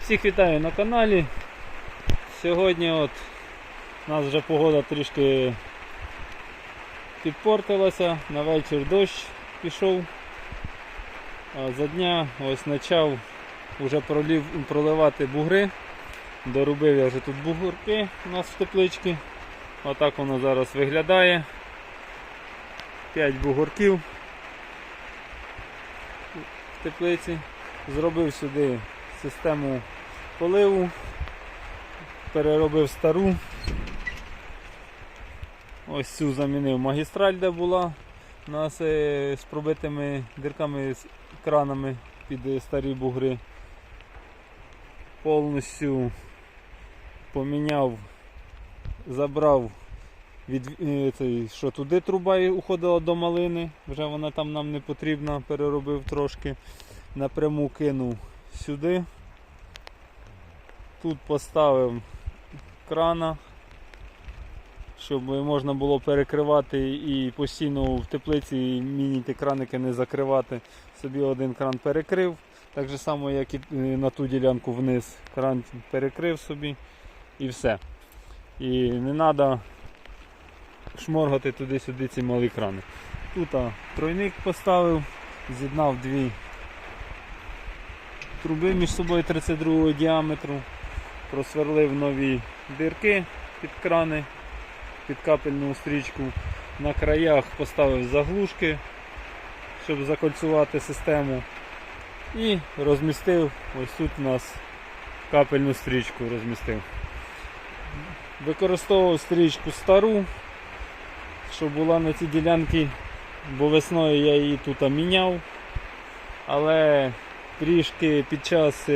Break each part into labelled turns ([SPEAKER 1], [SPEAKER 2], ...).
[SPEAKER 1] Всіх вітаю на каналі. Сьогодні от у нас вже погода трішки підпортилася, на вечір дощ пішов. А за дня ось почав вже пролів, проливати бугри. Доробив я вже тут бугурки у нас в тепличці. Отак воно зараз виглядає. 5 бугорків в теплиці. Зробив сюди систему поливу, переробив стару. Ось цю замінив магістраль, де була у нас з пробитими дирками з кранами під старі бугри. Повністю поміняв, забрав від е, цей, що туди труба уходила до малини, вже вона там нам не потрібна, переробив трошки. Напряму кинув сюди. Тут поставив крана, щоб можна було перекривати і постійно в теплиці мініти краники не закривати. Собі один кран перекрив, так же само, як і е, на ту ділянку вниз. Кран перекрив собі і все. І не треба шморгати туди-сюди ці малі крани. Тут тройник поставив, з'єднав дві труби між собою 32 діаметру, просверлив нові дирки під крани, під капельну стрічку. На краях поставив заглушки, щоб закольцювати систему. І розмістив, ось тут у нас капельну стрічку розмістив. Використовував стрічку стару, щоб була на цій ділянці, бо весною я її тут міняв. Але трішки під час е,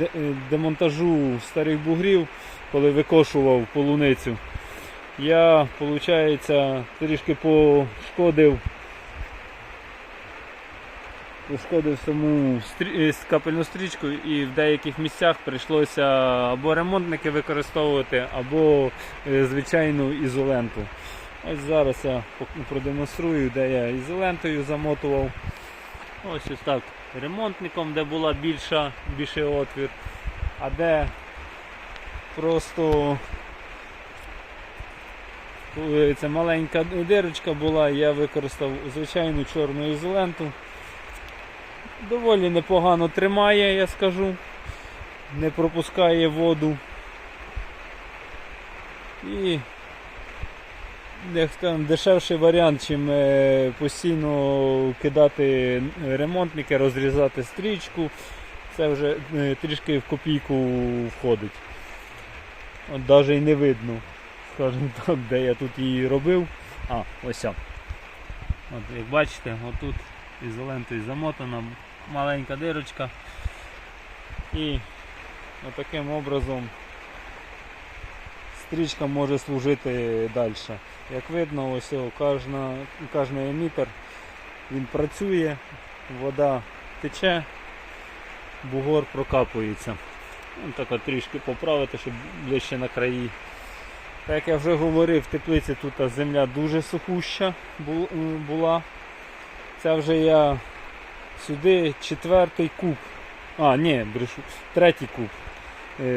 [SPEAKER 1] е, демонтажу старих бугрів, коли викошував полуницю, я, виходить, трішки пошкодив. Пошкодив саму е, капельну стрічку і в деяких місцях прийшлося або ремонтники використовувати, або звичайну ізоленту. Ось зараз я продемонструю, де я ізолентою замотував. Ось ось так ремонтником, де була більша, більший отвір, а де просто це маленька дирочка була, я використав звичайну чорну ізоленту. Доволі непогано тримає, я скажу, не пропускає воду. І як скажемо, дешевший варіант, чим е, постійно кидати ремонтники, розрізати стрічку. Це вже е, трішки в копійку входить. От навіть і не видно, скажімо так, де я тут її робив. А, ось. От, як бачите, отут ізолентою замотана маленька дирочка. І отаким образом стрічка може служити далі. Як видно, ось кожен емітер він працює, вода тече, бугор прокапується. Ну, так трішки поправити, щоб ближче на краї. Так як я вже говорив, в теплиці тут земля дуже сухуща була. Це вже я сюди четвертий куб. А, ні, брешу, третій куб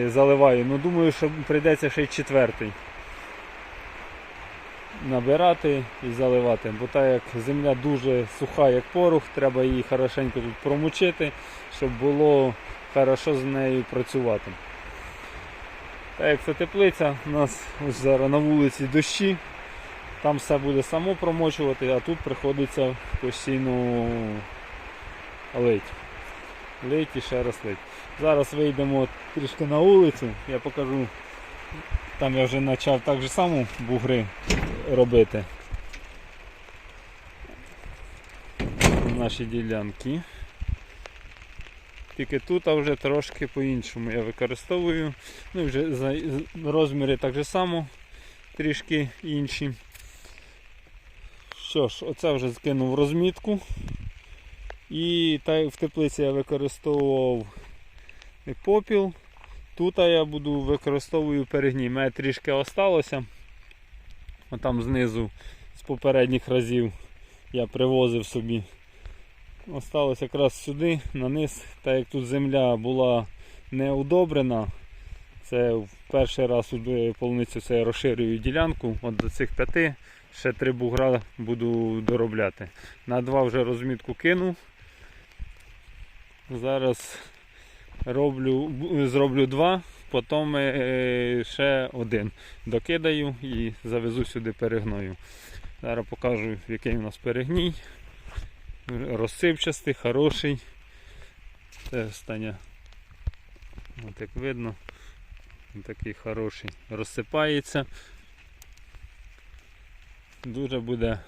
[SPEAKER 1] заливаю. Ну думаю, що прийдеться ще й четвертий набирати і заливати. Бо так як земля дуже суха, як порох, треба її хорошенько тут промочити, щоб було хорошо з нею працювати. Так як це теплиця, у нас ось зараз на вулиці дощі, там все буде само промочувати, а тут приходиться постійно лить. Лить і ще раз лить. Зараз вийдемо трішки на вулицю, я покажу. Там я вже почав так же само бугри робити. Наші ділянки. Тільки тут а вже трошки по-іншому я використовую. Ну і вже розміри так же само, трішки інші. Що ж, оце вже скинув розмітку. І в теплиці я використовував попіл. Тут я буду використовую перегній. Мене трішки осталося. Там знизу з попередніх разів я привозив собі. Осталось якраз сюди, на низ, так як тут земля була не удобрена. Це в перший раз полуницю це я розширюю ділянку. От до цих п'яти ще три бугра буду доробляти. На два вже розмітку кинув. Зараз роблю, зроблю два, потім е, ще один докидаю і завезу сюди перегною. Зараз покажу, який у нас перегній. Розсипчастий, хороший. Це остання. От як видно. Він такий хороший. Розсипається. Дуже буде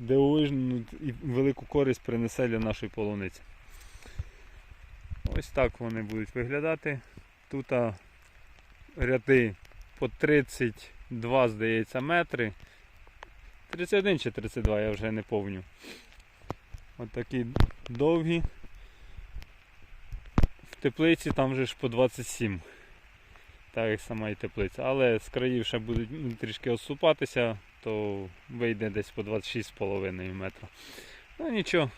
[SPEAKER 1] дивовижну і велику користь принесе для нашої полуниці. Ось так вони будуть виглядати. Тут ряди по 32, здається, метри. 31 чи 32, я вже не помню. От такі довгі. В теплиці там вже ж по 27. Так як сама і теплиця. Але з країв ще будуть ну, трішки осупатися, то вийде десь по 26,5 метра. Ну нічого,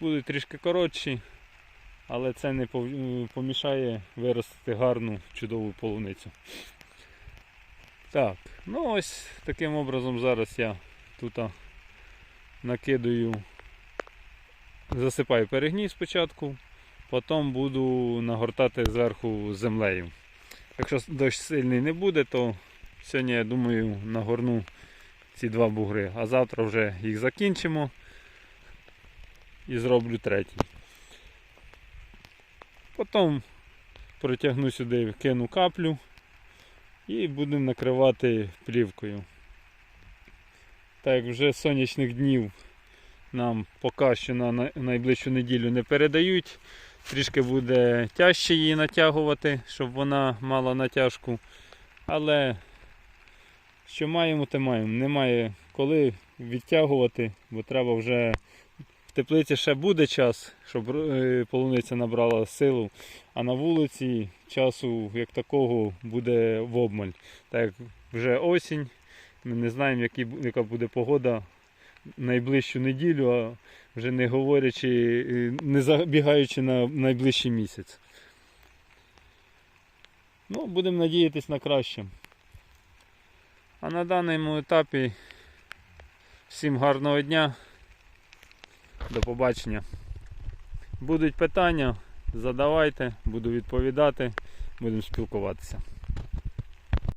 [SPEAKER 1] будуть трішки коротші, але це не помішає виростити гарну чудову полуницю. Так, ну ось таким образом зараз я тут накидаю, засипаю перегній спочатку, потім буду нагортати зверху землею. Якщо дощ сильний не буде, то сьогодні, я думаю, нагорну ці два бугри, а завтра вже їх закінчимо і зроблю третій. Потім протягну сюди, кину каплю і будемо накривати плівкою. Так вже сонячних днів нам поки що на найближчу неділю не передають. Трішки буде тяжче її натягувати, щоб вона мала натяжку. Але що маємо, те маємо. Немає коли відтягувати, бо треба вже в теплиці ще буде час, щоб е, полуниця набрала силу. А на вулиці часу як такого буде в обмаль. Так як вже осінь, ми не знаємо, які, яка буде погода найближчу неділю, а вже не говорячи, е, не забігаючи на найближчий місяць. Ну, будемо надіятись на краще. А на даному етапі всім гарного дня. До побачення. Будуть питання, задавайте, буду відповідати, будемо спілкуватися.